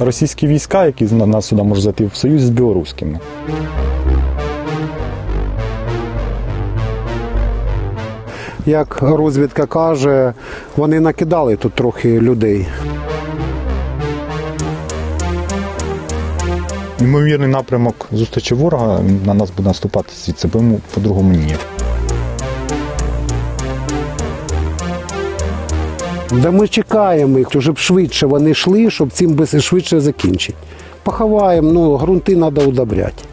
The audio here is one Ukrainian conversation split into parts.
російські війська, які на нас сюди можуть зайти в союз з білоруськими. Як розвідка каже, вони накидали тут трохи людей. Ймовірний напрямок зустрічі ворога на нас буде наступати звідси, бо йому по-другому ні. Да ми чекаємо їх, щоб швидше вони йшли, щоб цим би швидше закінчити. Поховаємо, ну, ґрунти треба удобряти.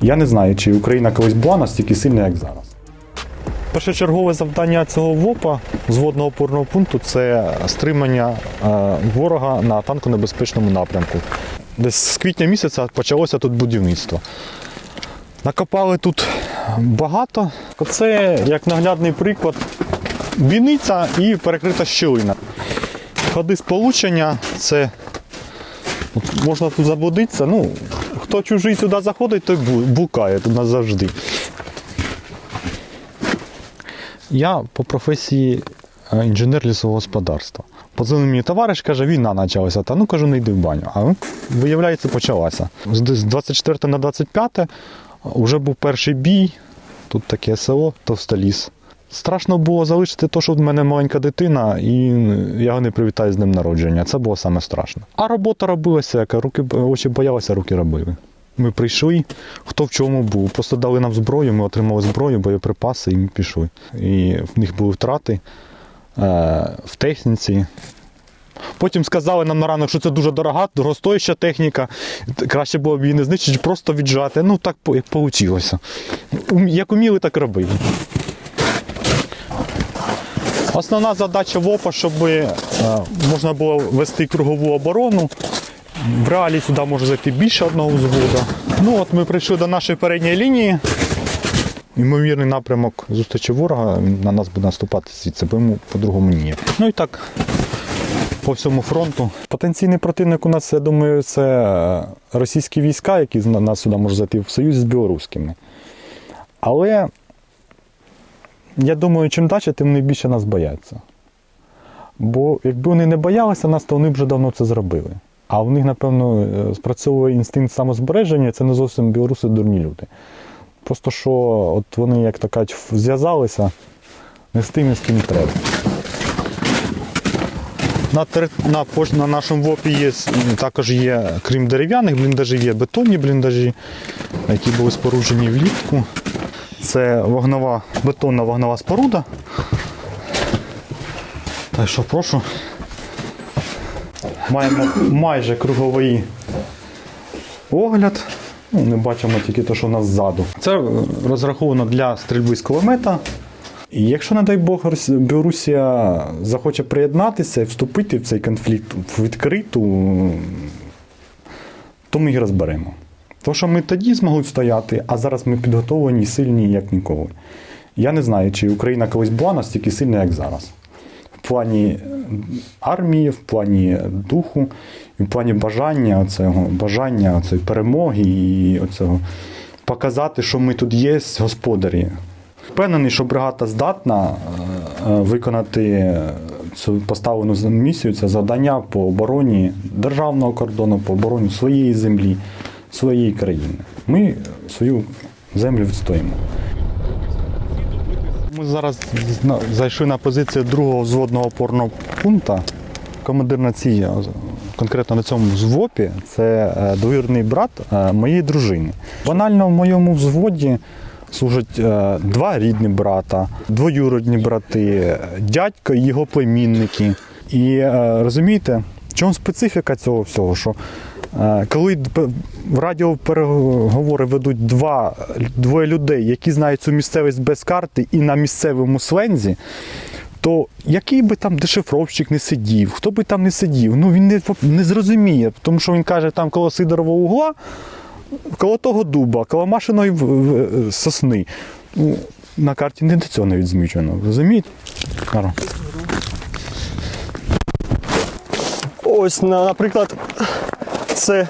Я не знаю, чи Україна колись була настільки сильна, як зараз. Першочергове завдання цього ВОПа зводного опорного пункту це стримання е, ворога на танконебезпечному напрямку. Десь з квітня місяця почалося тут будівництво. Накопали тут багато. Це як наглядний приклад бійниця і перекрита щілина. Ходи сполучення це От можна тут заблудитися. Ну, хто чужий сюди заходить, той букає тут назавжди. Я по професії е, інженер лісового господарства. Подзвонив мені товариш, каже, війна почалася. Та ну кажу, не йди в баню. А виявляється, почалася. З з 24 на 25 вже був перший бій. Тут таке село, Товстоліс. Страшно було залишити те, що в мене маленька дитина, і я не привітаю з ним народження. Це було саме страшно. А робота робилася, яка руки очі боялися, руки робили. Ми прийшли, хто в чому був. Просто дали нам зброю, ми отримали зброю, боєприпаси, і ми пішли. І в них були втрати е, в техніці. Потім сказали нам на ранок, що це дуже дорога, дорогостояща техніка. Краще було б її не знищити, просто віджати. Ну так як вийшло. Як уміли, так робили. Основна задача ВОПа, щоб е, можна було вести кругову оборону. В реалі сюди може зайти більше одного взводу. Ну от ми прийшли до нашої передньої лінії. Ймовірний напрямок зустрічі ворога на нас буде наступати звідси, бо йому по-другому ні. Ну і так, по всьому фронту. Потенційний противник у нас, я думаю, це е, російські війська, які на нас сюди можуть зайти в союз з білоруськими. Але я думаю, чим далі, тим вони більше нас бояться. Бо якби вони не боялися нас, то вони б вже давно це зробили. А в них, напевно, е, спрацьовує інстинкт самозбереження, це не зовсім білоруси дурні люди. Просто що от вони, як то кажуть, зв'язалися не з тими, з ким треба. На, на, на нашому ВОПі є, також є, крім дерев'яних бліндажів, є бетонні бліндажі, які були споруджені влітку. Це вогнова, бетонна вогнова споруда. Так що прошу. Маємо майже круговий огляд. Ну, не бачимо тільки те, що у нас ззаду. Це розраховано для стрільби з кулемета. І якщо, не дай Бог, Білорусія захоче приєднатися і вступити в цей конфлікт в відкриту, то ми їх розберемо. То, що ми тоді змогли встояти, а зараз ми підготовлені і сильні, як ніколи. Я не знаю, чи Україна колись була настільки сильна, як зараз. В плані е, армії, в плані духу, в плані бажання оцього, бажання оцеї перемоги і оцього показати, що ми тут є господарі. Впевнений, що бригада здатна е, е, виконати цю поставлену місію, це завдання по обороні державного кордону, по обороні своєї землі, своєї країни. Ми свою землю відстоїмо. Ми зараз зайшли на позицію другого взводного опорного пункту. Командир на цій, конкретно на цьому взвопі, це е, брат е, моєї дружини. Банально в моєму взводі служать е, два рідні брата, двоюродні брати, е, дядько і його племінники. І е, розумієте, в чому специфіка цього всього? Що Е, Коли д- в радіопереговори ведуть два, двоє людей, які знають цю місцевість без карти і на місцевому слензі, то який би там дешифровщик не сидів, хто би там не сидів, ну він не, не зрозуміє, тому що він каже, там коло Сидорового угла, коло того дуба, коло машиної сосни. Ну, на карті не до цього не відзмічено. Розумієте? Ось, наприклад, це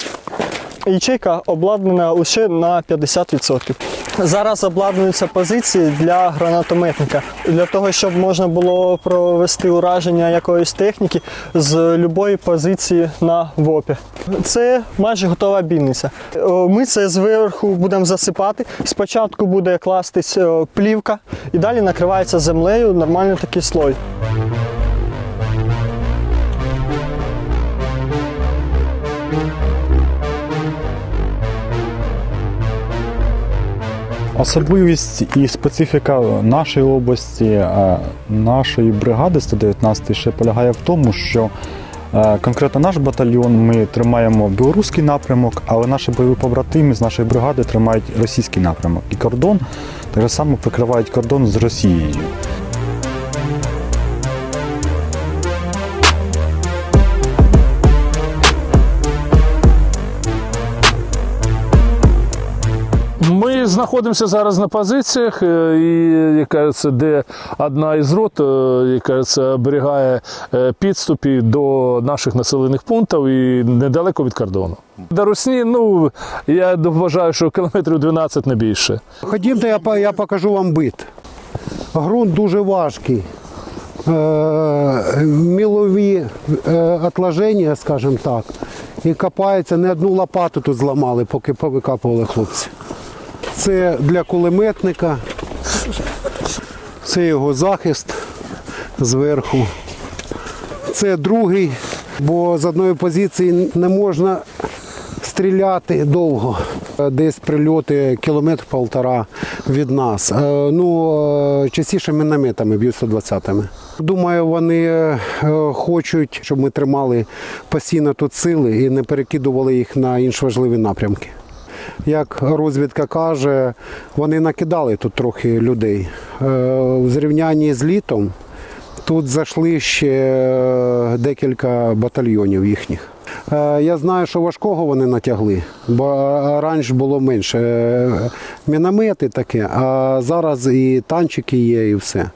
ячейка обладнана лише на 50%. Зараз обладнуються позиції для гранатометника для того, щоб можна було провести ураження якоїсь техніки з будь-якої позиції на ВОПі. Це майже готова бійниця. Е, Ми це зверху будемо засипати. Спочатку буде кластись е, плівка і далі накривається землею нормальний такий слой. Особливість і специфіка нашої області, е, нашої бригади 119 ще полягає в тому, що е, конкретно наш батальйон ми тримаємо білоруський напрямок, але наші бойові побратими з нашої бригади тримають російський напрямок. І кордон так само прикривають кордон з Росією. Знаходимося зараз на позиціях, е, і як кажеться, де одна із рот, е, як кажеться, оберігає е, підступи до наших населених пунктів і недалеко від кордону. До Русні, ну я вважаю, що кілометрів 12 не більше. Ходімте, я, я покажу вам бит. Ґрунт дуже важкий. Мілові отложення, скажімо так, і копається, не одну лопату тут зламали, поки повикапували хлопці. Це для кулеметника, це його захист зверху. Це другий, бо з одної позиції не можна стріляти довго. Десь прильоти кілометр полтора від нас. Е, Ну, е, частіше мінометами б'ють 120-ми. Думаю, вони е, хочуть, щоб ми тримали постійно тут сили і не перекидували їх на інші важливі напрямки. Як розвідка каже, вони накидали тут трохи людей. Е, В зрівнянні з літом Тут зайшли ще е, декілька батальйонів їхніх. Е, Я знаю, що важкого вони натягли, бо раніше було менше. Е, Міномети таке, а зараз і танчики є, і все.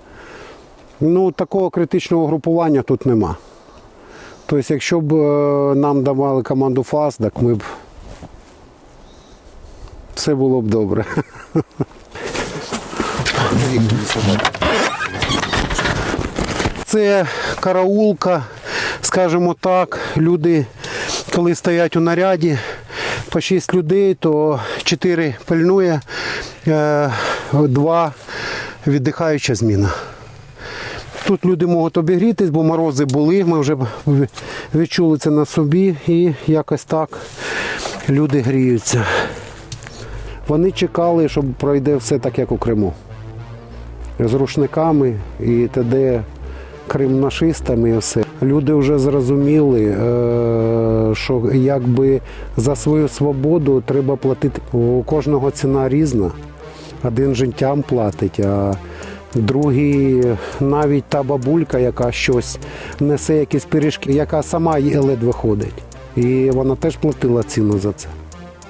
Ну, такого критичного групування тут нема. Тобто, якщо б е, нам давали команду ФАС, так ми б все було б добре. Це караулка, скажімо так. Люди, коли стоять у наряді, по 6 людей, то 4 пильнує, е, 2 віддихаюча зміна. Тут люди можуть обігрітись, бо морози були, ми вже відчули це на собі і якось так люди гріються. Вони чекали, щоб пройде все так, як у Криму з рушниками і т.д. кримнашистами і все. Люди вже зрозуміли, е, що якби за свою свободу треба платити. У кожного ціна різна. Один життям платить, а другий навіть та бабулька, яка щось несе якісь пиріжки, яка сама ледве ходить. І вона теж платила ціну за це.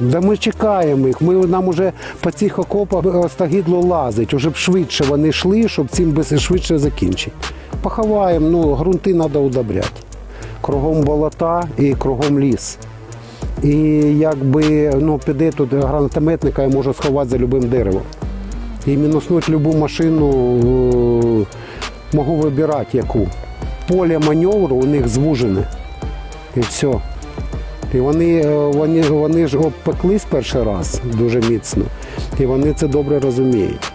Да ми чекаємо їх. Ми нам уже по цих окопах остагідло лазить. Уже б швидше вони йшли, щоб цим би швидше закінчити. Поховаємо, ну ґрунти треба удобряти. Кругом болота і кругом ліс. І якби ну, піде тут гранатометника і може сховати за любим деревом. І мінуснути любу машину е, можу вибирати яку. Поле маневру у них звужене. І все. І вони, е, вони, вони ж обпеклись перший раз дуже міцно, і вони це добре розуміють.